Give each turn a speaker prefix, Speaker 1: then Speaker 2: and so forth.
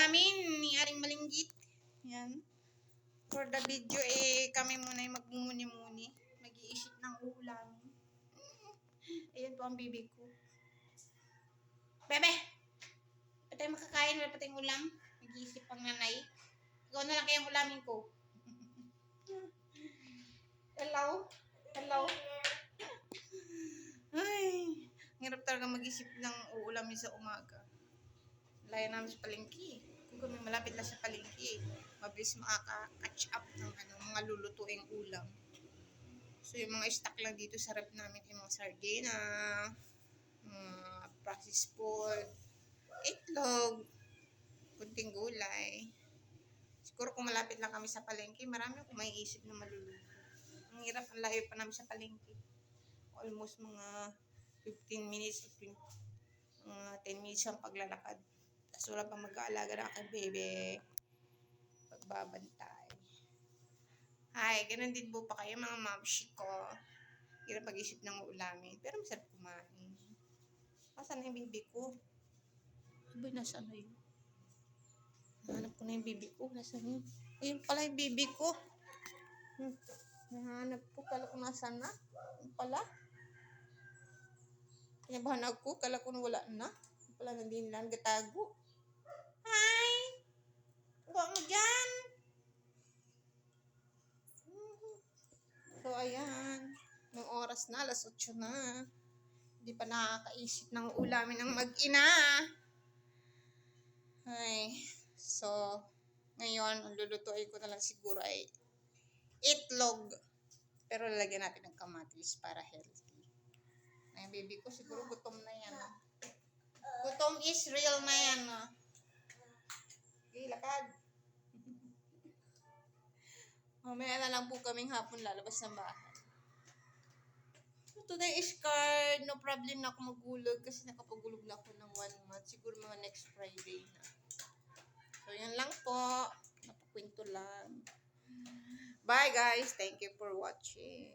Speaker 1: namin ni Aring Malinggit. Yan. For the video, eh, kami muna yung magmumuni-muni. Mag-iisip ng ulam. Ayan po ang bibi ko. Bebe! Pa tayo makakain, wala pa tayong ulam. Mag-iisip ang nanay. Ikaw na lang kayang ulamin ko. Hello? Hello? Ay, hirap talaga mag-isip ng uulamin sa umaga. Layo namin sa palengke. Kung malapit lang sa palengke, mabilis makaka-catch up ng ano, mga lulutuing ulam. So, yung mga stock lang dito sa rep namin, yung mga sardina, mga processed food, itlog, kunting gulay. Siguro kung malapit lang kami sa palengke, marami akong may isip na maluluto. Ang hirap, ang layo pa namin sa palengke. Almost mga 15 minutes, 15, mga 10 minutes ang paglalakad. Tapos wala pa mag-aalaga na kay bebe. Pagbabantay. Hi, ganun din po pa kayo mga mamshi ko. Hirap pag-isip ng ulamin. Pero masarap kumain. Asan na yung bibi ko? Sabi, nasaan na yun? Nahanap ko na yung bibi ko. Nasaan yun? Ayun pala yung bibi ko. Hmm. Nahanap ko. Kala ko nasaan na. Ayun pala. Kinabahan ako. Kala ko na wala na. Pala nandun lang gatago. Hi! Huwag mo dyan! So, ayan. Nung oras na, alas 8 na. Hindi pa nakakaisip ng ulamin ng mag-ina. Ay, so, ngayon, ang lulutuin ko na lang siguro ay itlog. Pero lalagyan natin ng kamatis para healthy. Ay, baby ko, siguro gutom na yan. ah. Gutom is real na yan. ah. Mamaya na lang po kaming hapon lalabas ng bahay. So, today is card. No problem na ako magulog kasi nakapagulog na ako ng one month. Siguro mga next Friday na. So, yan lang po. Napakwento lang. Bye guys. Thank you for watching.